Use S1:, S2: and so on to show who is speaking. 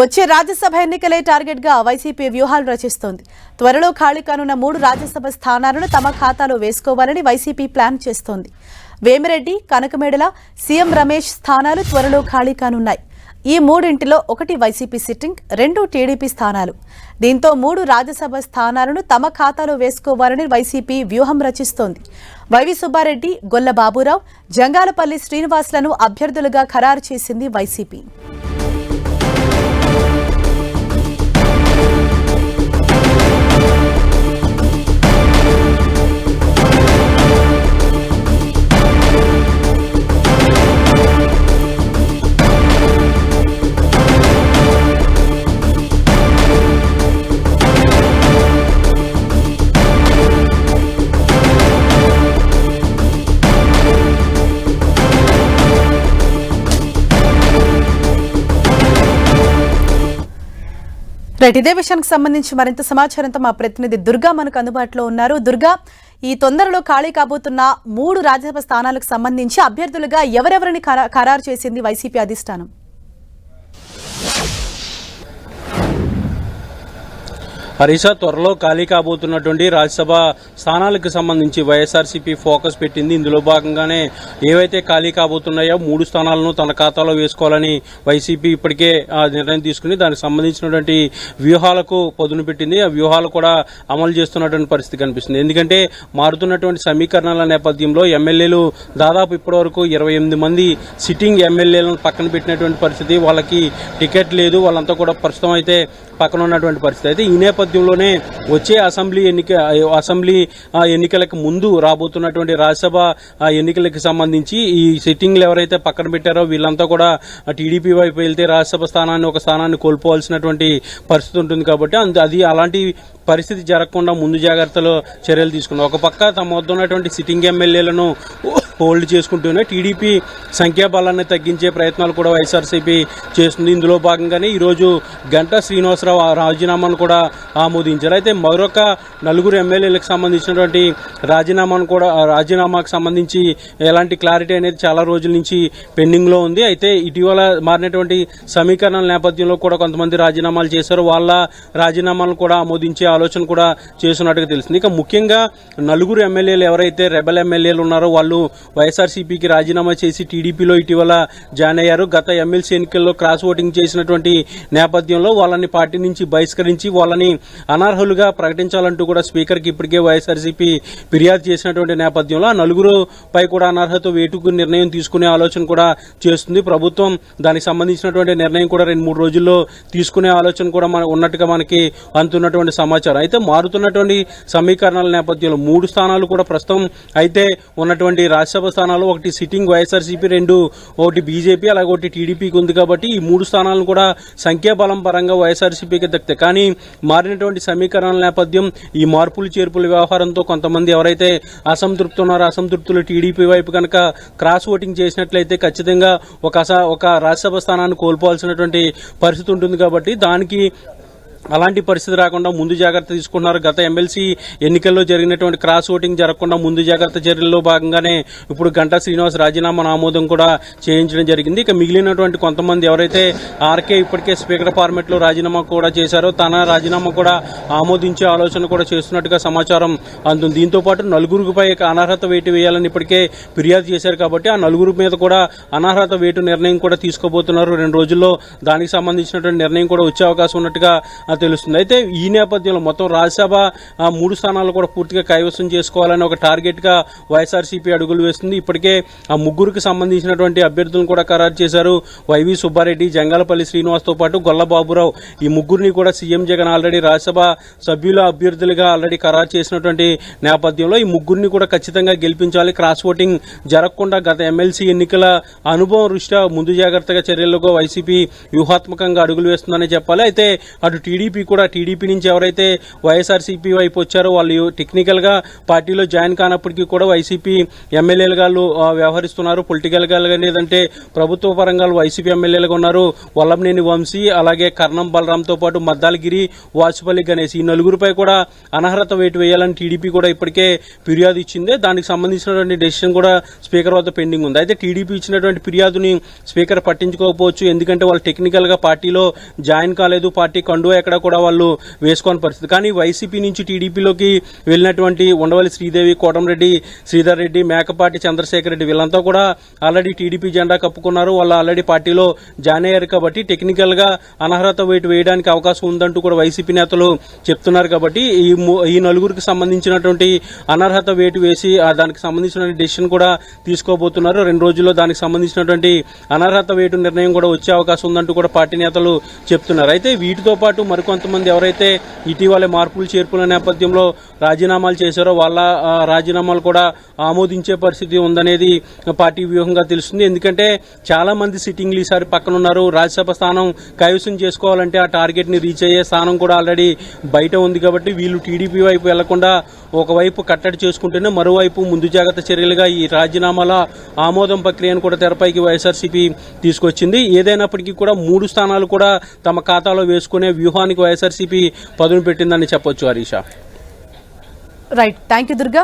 S1: వచ్చే రాజ్యసభ ఎన్నికలే టార్గెట్గా వైసీపీ వ్యూహాలు రచిస్తోంది. త్వరలో ఖాళీ కానున్న మూడు రాజ్యసభ స్థానాలను తమ ఖాతాలో వేసుకోవాలని వైసీపీ ప్లాన్ చేస్తోంది. వేమిరెడ్డి కనకమేడల సీఎం రమేష్ స్థానాలు త్వరలో ఖాళీ కానున్నాయి. ఈ మూడింటిలో ఒకటి వైసీపీ సిట్టింగ్ రెండు టీడీపీ స్థానాలు. దీంతో మూడు రాజ్యసభ స్థానాలను తమ ఖాతాలో వేసుకోవాలని వైసీపీ వ్యూహం రచిస్తోంది. వైవి సుబ్బారెడ్డి గొల్ల బాబురావు జంగాలపల్లి శ్రీనివాసులను అభ్యర్థులుగా ఖరారు చేసింది వైసీపీ. రైట్ ఇదే విషయానికి సంబంధించి మరింత సమాచారంతో మా ప్రతినిధి దుర్గా మనకు అందుబాటులో ఉన్నారు. దుర్గా ఈ తొందరలో ఖాళీ కాబోతున్న మూడు రాజ్యసభ స్థానాలకు సంబంధించి అభ్యర్థులుగా ఎవరెవరిని ఖరారు చేసింది వైసీపీ అధిష్టానం?
S2: హరీష త్వరలో ఖాళీ కాబోతున్నటువంటి రాజ్యసభ స్థానాలకు సంబంధించి వైఎస్ఆర్సీపీ ఫోకస్ పెట్టింది. ఇందులో భాగంగానే ఏవైతే ఖాళీ కాబోతున్నాయో మూడు స్థానాలను తన ఖాతాలో వేసుకోవాలని వైసీపీ ఇప్పటికే ఆ నిర్ణయం తీసుకుని దానికి సంబంధించినటువంటి వ్యూహాలకు పదును పెట్టింది. ఆ వ్యూహాలు కూడా అమలు చేస్తున్నటువంటి పరిస్థితి కనిపిస్తుంది. ఎందుకంటే మారుతున్నటువంటి సమీకరణాల నేపథ్యంలో ఎమ్మెల్యేలు దాదాపు ఇప్పటివరకు ఇరవై ఎనిమిది మంది సిట్టింగ్ ఎమ్మెల్యేలను పక్కన పెట్టినటువంటి పరిస్థితి. వాళ్ళకి టికెట్ లేదు. వాళ్ళంతా కూడా ప్రస్తుతం అయితే పక్కన ఉన్నటువంటి పరిస్థితి. అయితే ఈ నేపథ్యంలోనే వచ్చే అసెంబ్లీ ఎన్నిక అసెంబ్లీ ఆ, ఎన్నికలకు ముందు రాబోతున్నటువంటి రాజ్యసభ ఎన్నికలకు సంబంధించి ఈ సిట్టింగ్లు ఎవరైతే పక్కన పెట్టారో వీళ్ళంతా కూడా టీడీపీ వైపు వెళ్తే రాజ్యసభ స్థానాన్ని ఒక స్థానాన్ని కోల్పోవాల్సినటువంటి పరిస్థితి ఉంటుంది కాబట్టి అందు- అది అలాంటి పరిస్థితి జరగకుండా ముందు జాగ్రత్తలు చర్యలు తీసుకున్నాం ఒక పక్క తమ వద్ద ఉన్నటువంటి సిట్టింగ్ ఎమ్మెల్యేలను హోల్డ్ చేసుకుంటూనే టీడీపీ సంఖ్యాబలాన్ని తగ్గించే ప్రయత్నాలు కూడా వైఎస్ఆర్సీపీ చేస్తుంది. ఇందులో భాగంగానే ఈరోజు గంటా శ్రీనివాసరావు ఆ రాజీనామాను కూడా ఆమోదించారు. అయితే మరొక నలుగురు ఎమ్మెల్యేలకు సంబంధించినటువంటి రాజీనామాను కూడా రాజీనామాకు సంబంధించి ఎలాంటి క్లారిటీ అనేది చాలా రోజుల నుంచి పెండింగ్లో ఉంది. అయితే ఇటీవల మారినటువంటి సమీకరణల నేపథ్యంలో కూడా కొంతమంది రాజీనామాలు చేశారు. వాళ్ళ రాజీనామాలను కూడా ఆమోదించే ఆలోచన కూడా చేస్తున్నట్టుగా తెలిసింది ఇక ముఖ్యంగా నలుగురు ఎమ్మెల్యేలు ఎవరైతే రెబల్ ఎమ్మెల్యేలు ఉన్నారో వాళ్ళు వైఎస్ఆర్సీపీకి రాజీనామా చేసి టీడీపీలో ఇటీవల జాయిన్ అయ్యారు. గత ఎమ్మెల్సీ ఎన్నికల్లో క్రాస్ ఓటింగ్ చేసినటువంటి నేపథ్యంలో వాళ్ళని పార్టీ నుంచి బహిష్కరించి వాళ్ళని అనర్హులుగా ప్రకటించాలంటూ కూడా స్పీకర్కి ఇప్పటికే వైఎస్ఆర్సీపీ ఫిర్యాదు చేసినటువంటి నేపథ్యంలో ఆ నలుగురు పై కూడా అనర్హత వేటుకు నిర్ణయం తీసుకునే ఆలోచన కూడా చేస్తుంది. ప్రభుత్వం దానికి సంబంధించినటువంటి నిర్ణయం కూడా రెండు మూడు రోజుల్లో తీసుకునే ఆలోచన కూడా మన ఉన్నట్టుగా మనకి అందుతున్నటువంటి సమాచారం. అయితే మారుతున్నటువంటి సమీకరణాల నేపథ్యంలో మూడు స్థానాలు కూడా ప్రస్తుతం అయితే ఉన్నటువంటి రాష్ట్ర రాజ్యసభ స్థానాలు ఒకటి సిట్టింగ్ వైఎస్ఆర్సీపీ రెండు ఒకటి బీజేపీ అలాగే ఒకటి టీడీపీకి ఉంది కాబట్టి ఈ మూడు స్థానాలను కూడా సంఖ్యాబలం పరంగా వైఎస్ఆర్సీపీకి దక్కుతాయి కానీ మారినటువంటి సమీకరణల నేపథ్యం ఈ మార్పులు చేర్పుల వ్యవహారంతో కొంతమంది ఎవరైతే అసంతృప్తి ఉన్నారో అసంతృప్తులు టీడీపీ వైపు కనుక క్రాస్ ఓటింగ్ చేసినట్లయితే ఖచ్చితంగా ఒక ఒక రాజ్యసభ స్థానాన్ని కోల్పోవాల్సినటువంటి పరిస్థితి ఉంటుంది కాబట్టి దానికి అలాంటి పరిస్థితి రాకుండా ముందు జాగ్రత్త తీసుకున్నారు గత ఎమ్మెల్సీ ఎన్నికల్లో జరిగినటువంటి క్రాస్ ఓటింగ్ జరగకుండా ముందు జాగ్రత్త చర్యల్లో భాగంగానే ఇప్పుడు గంటా శ్రీనివాస్ రాజీనామా ఆమోదం కూడా చేయించడం జరిగింది. ఇక మిగిలినటువంటి కొంతమంది ఎవరైతే ఆర్కే ఇప్పటికే స్పీకర్ ఫార్మెట్లో రాజీనామా కూడా చేశారో తన రాజీనామా కూడా ఆమోదించే ఆలోచన కూడా చేస్తున్నట్టుగా సమాచారం అందుంది. దీంతో పాటు నలుగురిపై అనర్హత వేటు వేయాలని ఇప్పటికే ఫిర్యాదు చేశారు కాబట్టి ఆ నలుగురు మీద కూడా అనర్హత వేటు నిర్ణయం కూడా తీసుకోబోతున్నారు. రెండు రోజుల్లో దానికి సంబంధించినటువంటి నిర్ణయం కూడా వచ్చే అవకాశం ఉన్నట్టుగా తెలుస్తుంది. అయితే ఈ నేపథ్యంలో మొత్తం రాజ్యసభ ఆ, మూడు స్థానాలు కూడా పూర్తిగా కైవసం చేసుకోవాలని ఒక టార్గెట్గా వైఎస్ఆర్సీపీ అడుగులు వేస్తుంది. ఇప్పటికే ఆ ముగ్గురికి సంబంధించినటువంటి అభ్యర్థులను కూడా ఖరారు చేశారు వైవి సుబ్బారెడ్డి జంగాలపల్లి శ్రీనివాస్తో పాటు గొల్లబాబురావు ఈ ముగ్గురిని కూడా సీఎం జగన్ ఆల్రెడీ రాజ్యసభ సభ్యుల అభ్యర్థులుగా ఆల్రెడీ ఖరారు చేసినటువంటి నేపథ్యంలో ఈ ముగ్గురిని కూడా ఖచ్చితంగా గెలిపించాలి. క్రాస్ ఓటింగ్ జరగకుండా గత ఎమ్మెల్సీ ఎన్నికల అనుభవం దృష్ట్యా ముందు జాగ్రత్తగా చర్యలుగా వైసీపీ వ్యూహాత్మకంగా అడుగులు వేస్తుందని చెప్పాలి. అయితే అటు టీడీ టీడీపీ కూడా టీడీపీ నుంచి ఎవరైతే వైఎస్ఆర్సీపీ వైపు వచ్చారో వాళ్ళు టెక్నికల్గా పార్టీలో జాయిన్ కానప్పటికీ కూడా వైసీపీ ఎమ్మెల్యేలు గారు వ్యవహరిస్తున్నారు. వ్యవహరిస్తున్నారు పొలిటికల్గా లేదంటే ప్రభుత్వ పరంగా వైసీపీ ఎమ్మెల్యేలుగా ఉన్నారు. వల్లభనేని వంశీ అలాగే కర్ణం బలరాంతో పాటు మద్దాలగిరి వాసుపల్లి గణేష్ ఈ నలుగురిపై కూడా అనర్హత వేటు వేయాలని టీడీపీ కూడా ఇప్పటికే ఫిర్యాదు ఇచ్చింది. దానికి సంబంధించినటువంటి డెసిషన్ కూడా స్పీకర్ వద్ద పెండింగ్ ఉంది. అయితే టీడీపీ ఇచ్చినటువంటి ఫిర్యాదుని స్పీకర్ పట్టించుకోకపోవచ్చు. ఎందుకంటే వాళ్ళు టెక్నికల్గా పార్టీలో జాయిన్ కాలేదు. పార్టీ కండువా ఎక్కడ కూడా వాళ్ళు వేసుకోని పరిస్థితి. కానీ వైసీపీ నుంచి టీడీపీలోకి వెళ్ళినటువంటి ఉండవల్లి శ్రీదేవి కోటంరెడ్డి శ్రీధర్ రెడ్డి మేకపాటి చంద్రశేఖర్ రెడ్డి వీళ్ళంతా కూడా ఆల్రెడీ టీడీపీ జెండా కప్పుకున్నారు. వాళ్ళు ఆల్రెడీ పార్టీలో జాయిన్ అయ్యారు కాబట్టి టెక్నికల్గా అనర్హత వేటు వేయడానికి అవకాశం ఉందంటూ కూడా వైసీపీ నేతలు చెప్తున్నారు కాబట్టి ఈ ఈ నలుగురికి సంబంధించినటువంటి అనర్హత వేటు వేసి దానికి సంబంధించిన డెసిషన్ కూడా తీసుకోబోతున్నారు. రెండు రోజుల్లో దానికి సంబంధించినటువంటి అనర్హత వేటు నిర్ణయం కూడా వచ్చే అవకాశం ఉందంటూ కూడా పార్టీ నేతలు చెప్తున్నారు. అయితే వీటితో పాటు మరికొంతమంది ఎవరైతే ఇటీవలే మార్పులు చేర్పుల నేపథ్యంలో రాజీనామాలు చేశారో వాళ్ళ రాజీనామాలు కూడా ఆమోదించే పరిస్థితి ఉందనేది పార్టీ వ్యూహంగా తెలుస్తుంది. ఎందుకంటే చాలామంది సిట్టింగ్లు ఈసారి పక్కన ఉన్నారు రాజ్యసభ స్థానం కైవసం చేసుకోవాలంటే ఆ టార్గెట్ని రీచ్ అయ్యే స్థానం కూడా ఆల్రెడీ బయట ఉంది కాబట్టి వీళ్ళు టీడీపీ వైపు వెళ్ళకుండా ఒకవైపు కట్టడి చేసుకుంటేనే మరోవైపు ముందు జాగ్రత్త చర్యలుగా ఈ రాజీనామాల ఆమోదం ప్రక్రియను కూడా తెరపైకి వైఎస్ఆర్సీపీ తీసుకొచ్చింది. ఏదైనప్పటికీ కూడా మూడు స్థానాలు కూడా తమ ఖాతాలో వేసుకునే ప్రభుత్వానికి వైఎస్ఆర్సీపీ పదును పెట్టిందని చెప్పొచ్చు Harisha.
S1: Right thank you Durga